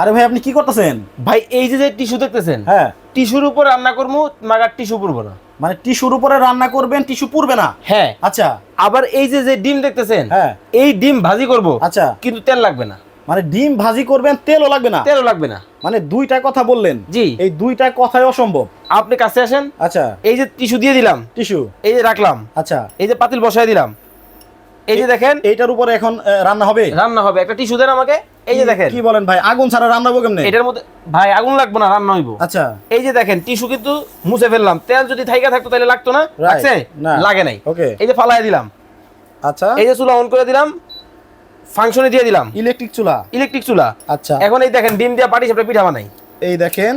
আরে ভাই আপনি কি করতেছেন? ভাই এই যে যে টিস্যু দেখতেছেন হ্যাঁ। টিস্যুর উপর রান্না করব মাগার টিস্যু পড়ব না। মানে টিস্যুর উপরে রান্না করবেন টিস্যু পুরবে না? হ্যাঁ। আচ্ছা। আবার এই যে যে ডিম দেখতেছেন হ্যাঁ। এই ডিম ভাজি করব আচ্ছা। কিন্তু তেল লাগবে না। মানে ডিম ভাজি করবেন তেলও লাগবে না? তেলও লাগবে না। মানে দুইটা কথা বললেন। জি। এই দুইটা কথাই অসম্ভব। আপনি কাছে আসেন। আচ্ছা। এই যে টিস্যু দিয়ে দিলাম টিস্যু। এই যে রাখলাম আচ্ছা। এই যে পাতিল বসায় দিলাম। এই যে দেখেন। এইটার উপরে এখন রান্না হবে? রান্না হবে। একটা টিস্যু দেন আমাকে। এই যে দেখেন। কি বলেন ভাই? আগুন ছাড়া রান্না হবে কেমনে? এটার মধ্যে ভাই আগুন লাগবে না রান্না হইব। আচ্ছা। এই যে দেখেন টিস্যু কিন্তু মুছে ফেললাম। তেল যদি থাইকা থাকতো তাহলে লাগতো না? লাগছে? লাগে নাই। ওকে এই যে ফালাই দিলাম। আচ্ছা। এই যে চুলা অন করে দিলাম। ফাংশনে দিয়ে দিলাম। ইলেকট্রিক চুলা? ইলেকট্রিক চুলা। আচ্ছা। এখন এই দেখেন ডিম দিয়ে পাটি সাপটা পিঠা বানাই। এই দেখেন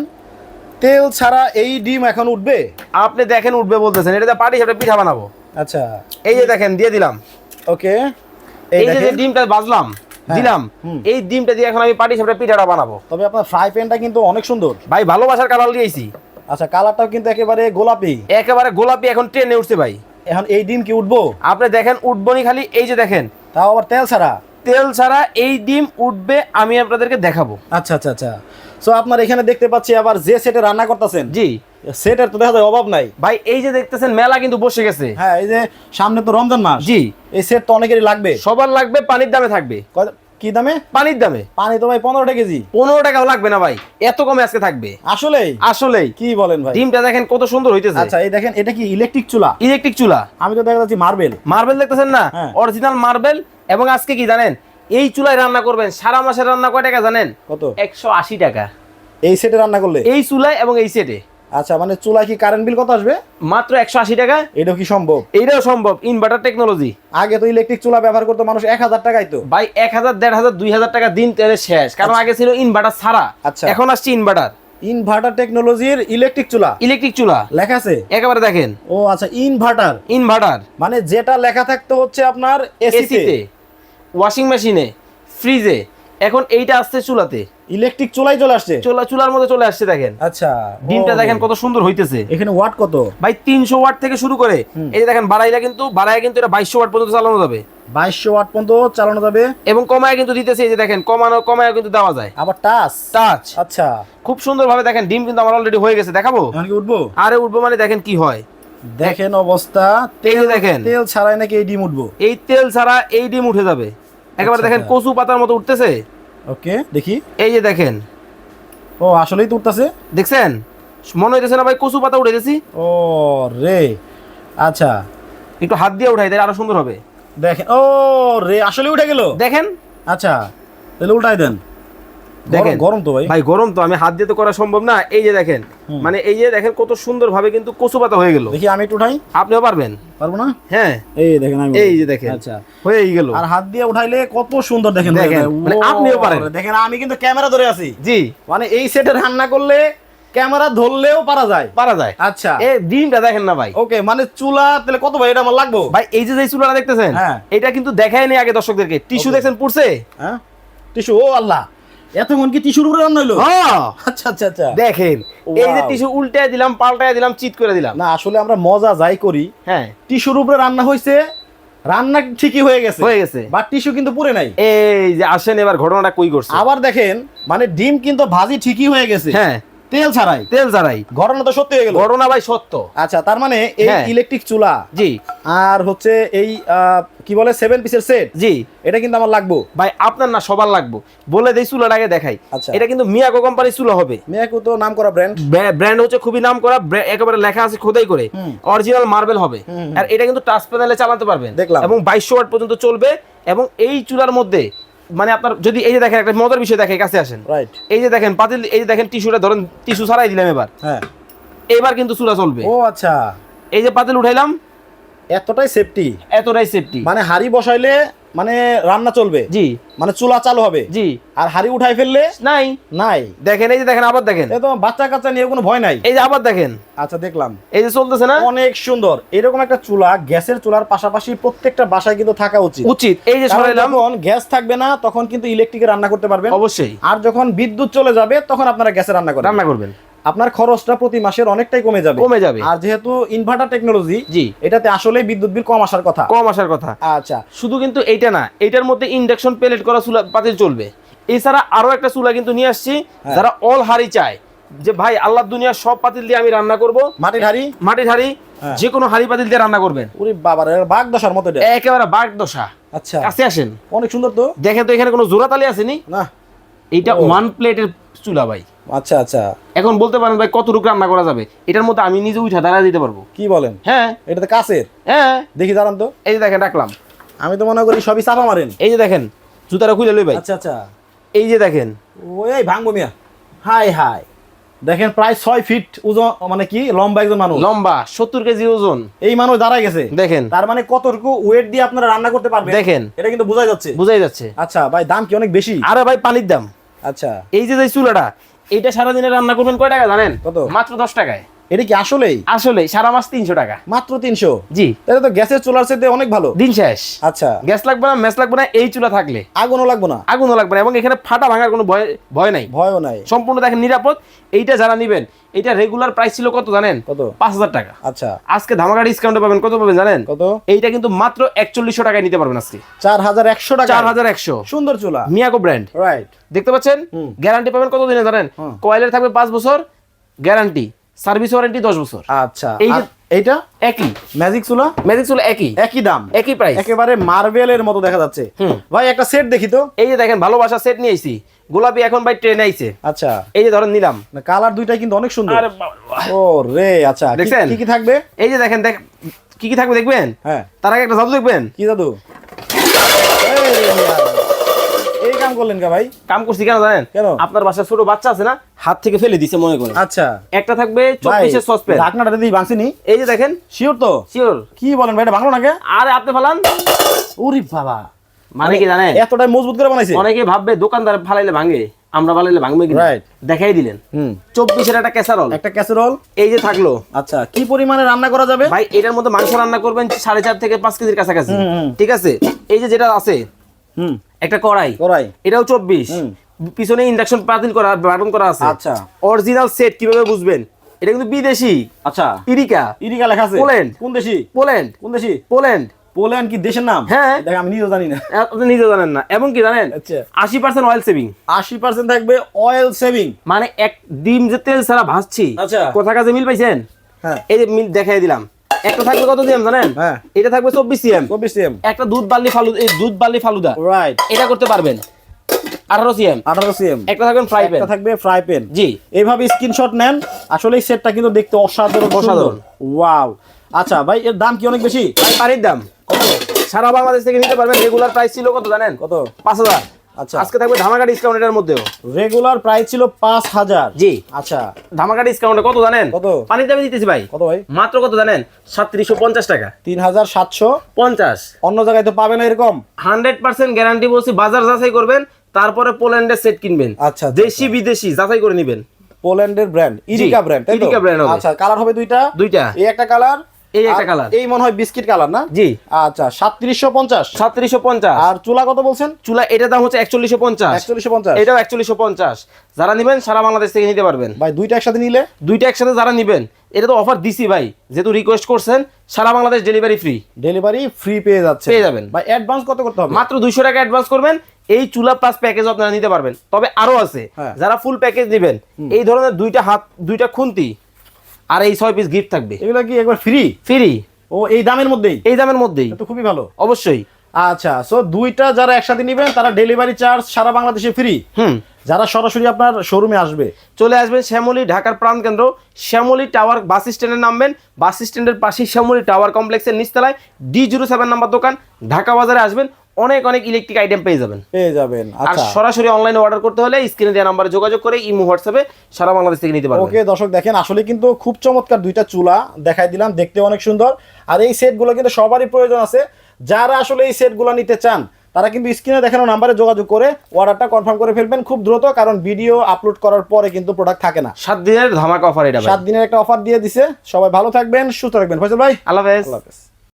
তেল ছাড়া এই ডিম এখন উঠবে? আপনি দেখেন উঠবে বলতেছেন। এটা পাটি সাপটা পিঠা বানাবো। আচ্ছা। এই যে দেখেন দিয়ে দিলাম। ওকে এই যে ডিমটা বাজলাম। দিলাম। হুম। এই ডিমটা দিয়ে এখন আমি পাটি সাপটা পিঠাটা বানাবো। তবে আপনার ফ্রাই প্যানটা কিন্তু অনেক সুন্দর। ভাই ভালোবাসার কালার দিয়েছি। আচ্ছা কালারটাও কিন্তু একেবারে গোলাপি। একেবারে গোলাপি এখন ট্রেনে উঠছে ভাই। এখন এই ডিম কি উঠবো? আপনি দেখেন উঠবনি খালি এই যে দেখেন। তাও আবার তেল ছাড়া? তেল ছাড়া এই ডিম উঠবে আমি আপনাদেরকে দেখাবো। আচ্ছা আচ্ছা আচ্ছা। সো আপনার এখানে দেখতে পাচ্ছি আবার যে সেটে রান্না করতেছেন। জি। সেটের তো দেখা যায় অভাব নাই। ভাই এই যে দেখতেছেন মেলা কিন্তু বসে গেছে। হ্যাঁ এই যে সামনে তো রমজান মাস। জি। এই সেট তো অনেকেরই লাগবে। সবার লাগবে পানির দামে থাকবে। কি দামে? পানির দামে। পানি তো ভাই পনেরো টাকা কেজি। পনেরো টাকাও লাগবে না ভাই এত কমে আজকে থাকবে। আসলেই? আসলেই। কি বলেন ভাই? ডিমটা দেখেন কত সুন্দর হইতেছে। আচ্ছা এই দেখেন এটা কি ইলেকট্রিক চুলা? ইলেকট্রিক চুলা। আমি তো দেখা যাচ্ছি মার্বেল মার্বেল দেখতেছেন না? হ্যাঁ। অরিজিনাল মার্বেল এবং আজকে কি জানেন? এই চুলায় রান্না করবেন সারা মাসের রান্না কয় টাকা জানেন? কত? একশো আশি টাকা। এই সেটে রান্না করলে? এই চুলায় এবং এই সেটে আচ্ছা মানে চুলায় কি কারেন্ট বিল কত আসবে? মাত্র একশো আশি টাকা। এটাও কি সম্ভব? এটাও সম্ভব ইনভার্টার টেকনোলজি আগে তো ইলেকট্রিক চুলা ব্যবহার করতো মানুষ এক হাজার টাকাই তো। ভাই এক হাজার দেড় হাজার দুই হাজার টাকা দিন শেষ। কারণ আগে ছিল ইনভার্টার ছাড়া। আচ্ছা। এখন আসছে ইনভার্টার ইনভার্টার টেকনোলজির ইলেকট্রিক চুলা? ইলেকট্রিক চুলা। লেখা আছে? একেবারে দেখেন। ও আচ্ছা ইনভার্টার ইনভার্টার মানে যেটা লেখা থাকতো হচ্ছে আপনার এসিতে ওয়াশিং মেশিনে ফ্রিজে এখন এইটা আসছে চুলাতে। ইলেকট্রিক চুলাই চলে আসছে? চুলা চুলার মধ্যে চলে আসছে দেখেন। আচ্ছা ডিমটা। দেখেন কত সুন্দর হইতেছে। এখানে ওয়াট কত? ভাই তিনশো ওয়াট থেকে শুরু করে। এই যে দেখেন বাড়াইলে কিন্তু বাড়ায় কিন্তু এটা বাইশশো ওয়াট পর্যন্ত চালানো যাবে। বাইশশো ওয়াট পর্যন্ত চালানো যাবে। এবং কমায় কিন্তু দিতেছে এই যে দেখেন কমানো কমায় কিন্তু দেওয়া যায়। আবার টাচ? টাচ। আচ্ছা। খুব সুন্দর ভাবে দেখেন ডিম কিন্তু আমার অলরেডি হয়ে গেছে দেখাবো? কি উঠবো? আরে উঠবো মানে দেখেন কি হয়। দেখেন অবস্থা। তেল দেখেন। তেল ছাড়াই নাকি এই ডিম উঠবো? এই তেল ছাড়া এই ডিম উঠে যাবে। একেবারে আচ্ছা, দেখেন আচ্ছা। কচু পাতার মতো উঠতেছে। ওকে দেখি। এই যে দেখেন। ও আসলেই তো উঠতেছে? দেখছেন? মনে হইতেছে না ভাই কচু পাতা উঠে গেছি। ও রে। আচ্ছা। একটু হাত দিয়ে উঠাই তাহলে আরও সুন্দর হবে। দেখেন ও রে আসলে উঠে গেল? দেখেন। আচ্ছা তাহলে উল্টাই দেন। দেখেন। গরম- গরম তো ভাই। ভাই গরম তো আমি হাত দিয়ে তো করা সম্ভব না। এই যে দেখেন মানে এই যে দেখেন কত সুন্দর ভাবে কিন্তু কচু পাতা হয়ে গেল। দেখি আমি একটু উঠাই। আপনিও পারবেন? পারব না? হ্যাঁ। এই দেখেন আমি এই যে দেখেন আচ্ছা। হয়েই গেল। আর হাত দিয়ে উঠাইলে কত সুন্দর দেখেন দেখেন, মানে আপনিও পারেন। দেখেন আমি কিন্তু ক্যামেরা ধরে আছি। জি। মানে এই সেটে রান্না করলে ক্যামেরা ধরলেও পারা যায়। পারা যায়। আচ্ছা। এই ডিমটা দেখেন না ভাই। ওকে মানে চুলা তাহলে কত ভাই? এটা আমার লাগবো? ভাই এই যে যে চুলাটা দেখতেছেন হ্যাঁ। এটা কিন্তু দেখাই নেই আগে দর্শকদেরকে। Tissue Okay. দেখছেন পুড়ছে? হ্যাঁ। টিস্যু ও আল্লাহ। এতক্ষণ কি টিস্যুর উপরে রান্না হ্যাঁ। আচ্ছা আচ্ছা আচ্ছা। দেখেন এই যে টিস্যু উল্টায় দিলাম পাল্টায় দিলাম চিট করে দিলাম। না আসলে আমরা মজা যাই করি। হ্যাঁ। টিস্যুর উপরে রান্না হয়েছে রান্না ঠিকই হয়ে গেছে। হয়ে গেছে। বাট টিস্যু কিন্তু পুরে নাই। এই যে আসেন এবার ঘটনাটা কই করছে? আবার দেখেন মানে ডিম কিন্তু ভাজি ঠিকই হয়ে গেছে। হ্যাঁ। তেল ছাড়াই। তেল ছাড়াই। ঘটনা তো সত্যি হয়ে গেল। ঘটনা ভাই সত্য। আচ্ছা তার মানে এই হ্যাঁ। ইলেকট্রিক চুলা জি। আর হচ্ছে এই কি বলে সেভেন পিসের সেট জি। এটা কিন্তু আমার লাগবো। ভাই আপনার না সবার লাগবো। বলে দেই চুলাটা আগে দেখাই। আচ্ছা। এটা কিন্তু মিয়াকো কোম্পানির চুলা হবে। মেয়াকু তো নাম করা ব্র্যান্ড ব্র্যান্ড হচ্ছে খুবই নাম করা একেবারে লেখা আছে খোদাই করে। অরিজিনাল মার্বেল হবে। আর এটা কিন্তু টাচ প্যানেলে চালাতে পারবেন। দেখলাম। এবং বাইশশো ওয়াট পর্যন্ত চলবে। এবং এই চুলার মধ্যে মানে আপনার যদি এই যে দেখেন একটা মজার বিষয় দেখে কাছে আসেন। রাইট এই যে দেখেন পাতিল এই যে দেখেন টিস্যুটা ধরেন টিস্যু ছাড়াই দিলাম এবার। হ্যাঁ। এবার কিন্তু চুলা চলবে। ও আচ্ছা। এই যে পাতিল উঠাইলাম এতটাই সেফটি এতটাই সেফটি মানে হাড়ি বসাইলে মানে রান্না চলবে। জি। মানে চুলা চালু হবে। জি। আর হাড়ি উঠাই ফেললে? নাই। নাই। দেখেন এই যে দেখেন আবার দেখেন। এ তো বাচ্চা কাচ্চা নিয়ে কোনো ভয় নাই। এই যে আবার দেখেন। আচ্ছা দেখলাম। এই যে চলতেছে না? অনেক সুন্দর। এরকম একটা চুলা গ্যাসের চুলার পাশাপাশি প্রত্যেকটা বাসায় কিন্তু থাকা উচিত। উচিত। এই যে সরাইলাম। যখন গ্যাস থাকবে না তখন কিন্তু ইলেকট্রিকে রান্না করতে পারবেন। অবশ্যই। আর যখন বিদ্যুৎ চলে যাবে তখন আপনারা গ্যাসে রান্না করবেন। রান্না করবেন। আপনার খরচটা প্রতি মাসের অনেকটাই কমে যাবে। কমে যাবে। আর যেহেতু ইনভার্টার টেকনোলজি জি। এটাতে আসলে বিদ্যুৎ বিল কম আসার কথা। কম আসার কথা। আচ্ছা। শুধু কিন্তু এইটা না এইটার মধ্যে ইন্ডাকশন পেলেট করা চুলা পাতিল চলবে। এছাড়া আরও একটা চুলা কিন্তু নিয়ে আসছি হ্যাঁ। যারা অল হাড়ি চায় যে ভাই আল্লাহ দুনিয়া সব পাতিল দিয়ে আমি রান্না করব। মাটির হাড়ি? মাটির হাড়ি হ্যাঁ। যে কোনো হাড়ি পাতিল দিয়ে রান্না করবেন। ওরে বাবার বাঘ দশার মতো এটা। একেবারে বাঘ দশা। আচ্ছা। কাছে আসেন। অনেক সুন্দর তো। দেখেন তো এখানে কোনো জোড়া তালি আসেনি? না। এইটা ওয়ান প্লেটের চুলা ভাই আচ্ছা আচ্ছা। এখন বলতে পারেন ভাই কতটুকু রান্না করা যাবে? এটার মধ্যে আমি নিজে উঠা দাঁড়া দিতে পারব। কি বলেন? হ্যাঁ। এটা তো কাছের। হ্যাঁ। দেখি দাঁড়ান তো। এই যে দেখেন রাখলাম। আমি তো মনে করি সবই চাপা মারেন। এই যে দেখেন জুতাটা খুলে লই ভাই। আচ্ছা আচ্ছা। এই যে দেখেন। ওই ভাঙবো মিয়া। High high. দেখেন প্রায় ছয় ফিট ওজন মানে কি লম্বা একজন মানুষ। লম্বা সত্তর কেজি ওজন। এই মানুষ দাঁড়ায় গেছে। দেখেন। তার মানে কতটুকু ওয়েট দিয়ে আপনারা রান্না করতে পারবেন? দেখেন। এটা কিন্তু বোঝাই যাচ্ছে। বুঝাই যাচ্ছে। আচ্ছা ভাই দাম কি অনেক বেশি? আরে ভাই পানির দাম। আচ্ছা। এই যে যে চুলাটা এইটা সারাদিনে রান্না করবেন কয় টাকা জানেন? কত? মাত্র দশ টাকায়। এটা কি আসলেই? আসলে সারা মাস তিনশো টাকা। মাত্র তিনশো? জি। তাহলে তো গ্যাসের চুলার সাথে অনেক ভালো। দিন শেষ। আচ্ছা। গ্যাস লাগবে না ম্যাচ লাগবে না এই চুলা থাকলে। আগুনও লাগবো না। আগুনও লাগবে না এবং এখানে ফাটা ভাঙার কোনো ভয় ভয় নাই। ভয়ও নাই। সম্পূর্ণ দেখেন নিরাপদ। এইটা যারা নেবেন এইটা রেগুলার প্রাইস ছিল কত জানেন? কত? পাঁচ হাজার টাকা। আচ্ছা। আজকে ধামাকা ডিসকাউন্টে পাবেন কত পাবেন জানেন? কত? এইটা কিন্তু মাত্র একচল্লিশশো টাকায় নিতে পারবেন আজকে। চার হাজার একশো টাকা। চার হাজার একশো। সুন্দর চুলা। মিয়াকো ব্র্যান্ড রাইট দেখতে পাচ্ছেন? গ্যারান্টি পাবেন কত দিনে জানেন। কয়েলের থাকবে পাঁচ বছর? গ্যারান্টি সার্ভিস ওয়ারেন্টি দশ বছর। আচ্ছা এই এইটা? একই। ম্যাজিক চুলা ম্যাজিক চুল একই। একই দাম। একই প্রাইস একেবারে মার্বেলের মতো দেখা যাচ্ছে। ভাই একটা সেট দেখি তো। এই যে দেখেন ভালোবাসা সেট নিয়ে আইছি। গোলাপি এখন ভাই ট্রেন আইছে। আচ্ছা। এই যে ধরেন নিলাম। কালার দুইটাই কিন্তু অনেক সুন্দর। আরে ও রে আচ্ছা দেখছেন? কি কি থাকবে? এই যে দেখেন দেখ কি কি থাকবে দেখবেন? হ্যাঁ। তার আগে একটা জাদু দেখবেন? কি। এই কাম করলেন কা ভাই? কাম করছি কেন জানেন? কেন? আপনার বাসায় ছোট বাচ্চা আছে না হাত থেকে ফেলে দিছে মনে করেন। আচ্ছা। একটা থাকবে চব্বিশের সসপেন ঢাকনাটা দিয়ে ভাঙছিনি? এই যে দেখেন। শিওর তো? শিওর কি বলেন ভাই এটা ভাঙলো নাকি? আরে আপনি ফালান। উরি বাবা। মানে কি জানেন? এতটাই মজবুত করে বানাইছে? অনেকে ভাববে দোকানদার ফালাইলে ভাঙে আমরা ভাঙবে কি. দেখাই দিলেন। হুম। চব্বিশের একটা ক্যাসারল একটা ক্যাসেরোল এই যে থাকল। আচ্ছা কি পরিমাণে রান্না করা যাবে? ভাই এটার মধ্যে মাংস রান্না করবেন সাড়ে চার থেকে পাঁচ কেজির কাছাকাছি। ঠিক আছে? এই যে যেটা আছে হুম। একটা কড়াই। করাই এটাও চব্বিশ। পিছনে ইন্ডাকশন পাতিল করা বাটন করা আছে। আচ্ছা। অরিজিনাল সেট কীভাবে বুঝবেন? এটা কিন্তু বিদেশি। আচ্ছা। ইরিকা। ইরিকা লেখা আছে। পোল্যান্ড। কোন দেশি? পোল্যান্ড। কোন দেশি? পোল্যান্ড। পোল্যান্ড কি দেশের নাম? হ্যাঁ। আমি নিজেও জানি না। আপনি নিজে জানেন না। এবং কি জানেন? আচ্ছা। আশি পার্সেন্ট অয়েল সেভিং আশি পার্সেন্ট থাকবে অয়েল সেভিং মানে এক ডিম যে তেল ছাড়া ভাসছি আচ্ছা। কোথা কাছে মিল পাইছেন? হ্যাঁ। এই যে মিল দেখাই দিলাম। একটা থাকবে কত জানেন? হ্যাঁ। এটা থাকবে চব্বিশ সিএম। চব্বিশ সিএম। একটা দুধ বালি এই দুধ বালি ফালুদা। রাইট এটা করতে পারবেন। আঠারো সিএম। আঠারো সিএম। একটা থাকবেন ফ্রাই প্যান। একটা থাকবে ফ্রাই প্যান। জি। এইভাবে স্ক্রিনশট নেন। আসলে এই সেটটা কিন্তু দেখতে অসাধারণ। অসাধারণ। ওয়াও আচ্ছা ভাই এর দাম কি অনেক বেশি? ভাই পানির দাম। সারা বাংলাদেশ থেকে নিতে পারবেন। রেগুলার প্রাইস ছিল কত জানেন? কত? পাঁচ হাজার। আচ্ছা। আজকে থাকবে ধামাকা ডিসকাউন্ট এটার মধ্যেও। রেগুলার প্রাইস ছিল পাঁচ হাজার। জি। আচ্ছা। ধামাকা ডিসকাউন্টে কত জানেন? কত? পানির দামে দিতেছি ভাই। কত ভাই? মাত্র কত জানেন? সাতত্রিশশো পঞ্চাশ টাকা। তিন হাজার সাতশো। পঞ্চাশ। অন্য জায়গায় তো পাবে না এরকম। হান্ড্রেড পার্সেন্ট গ্যারান্টি বলছি বাজার যাচাই করবেন তারপরে পোল্যান্ডের সেট কিনবেন। আচ্ছা, আচ্ছা, দেশি বিদেশি যাচাই করে নেবেন। পোল্যান্ডের ব্র্যান্ড ইরিকা ব্র্যান্ড ইরিকা হবে। আচ্ছা কালার হবে দুইটা। দুইটা। এই একটা কালার এই একটা কালার এই মনে হয় বিস্কিট কালার না? জি। আচ্ছা সাতত্রিশশো পঞ্চাশ। সাতত্রিশশো পঞ্চাশ। আর চুলা কত বলছেন? চুলা এটার দাম হচ্ছে একচল্লিশশো পঞ্চাশ। একচল্লিশশো পঞ্চাশ। এটাও একচল্লিশশো পঞ্চাশ। যারা নেবেন সারা বাংলাদেশ থেকে নিতে পারবেন। ভাই দুইটা একসাথে নিলে? দুইটা একসাথে যারা নেবেন এটা তো অফার দিছি ভাই। যেহেতু রিকোয়েস্ট করছেন সারা Bangladesh delivery free delivery free পেয়ে যাচ্ছে পেয়ে যাবেন। ভাই অ্যাডভান্স কত করতে হবে? মাত্র দুইশো টাকা অ্যাডভান্স করবেন। এই চুলা প্লাস প্যাকেজ আপনারা নিতে পারবেন। তবে আরও আছে। হ্যাঁ। যারা ফুল প্যাকেজ নেবেন এই ধরনের দুইটা হাত দুইটা খুন্তি আর এই ছয় পিস গিফট থাকবে। এগুলো কি একবার ফ্রি ফ্রি ও এই দামের মধ্যেই? এই দামের মধ্যেই। তো খুবই ভালো। অবশ্যই। আচ্ছা সো দুইটা যারা একসাথে নেবেন তারা ডেলিভারি চার্জ সারা বাংলাদেশে ফ্রি হুম। যারা সরাসরি আপনার শোরুমে আসবে। চলে আসবেন শ্যামলী ঢাকার প্রাণকেন্দ্র শ্যামলী টাওয়ার বাস স্ট্যান্ডে নামবেন। বাস স্ট্যান্ডের পাশেই শ্যামলী টাওয়ার কমপ্লেক্সের নিচতলায় ডি জিরো সেভেন নাম্বার দোকান। ঢাকা বাজারে আসবেন। অনেক অনেক ইলেকট্রিক আইটেম পেয়ে যাবেন। পেয়ে যাবেন আর আচ্ছা। সরাসরি অনলাইনে অর্ডার করতে হলে স্ক্রিনে দেওয়া নাম্বারে যোগাযোগ করে ইমো হোয়াটসঅ্যাপে সারা বাংলাদেশ থেকে নিতে পারবেন। ওকে দর্শক দেখেন আসলে কিন্তু খুব চমৎকার দুইটা চুলা দেখাই দিলাম দেখতে অনেক সুন্দর। আর এই সেটগুলো কিন্তু সবারই প্রয়োজন আছে। যারা আসলে এই সেটগুলো নিতে চান তারা কিন্তু স্ক্রিনে দেখানো নাম্বারে যোগাযোগ করে অর্ডারটা কনফার্ম করে ফেলবেন খুব দ্রুত কারণ ভিডিও আপলোড করার পরে কিন্তু প্রোডাক্ট থাকে না। সাত দিনের ধামাকা অফার এটা সাত দিনের একটা অফার দিয়ে দিছে। সবাই ভালো থাকবেন সুস্থ থাকবেন। ফয়সাল ভাই আল্লাহ হাফেজ। আল্লাহ হাফেজ।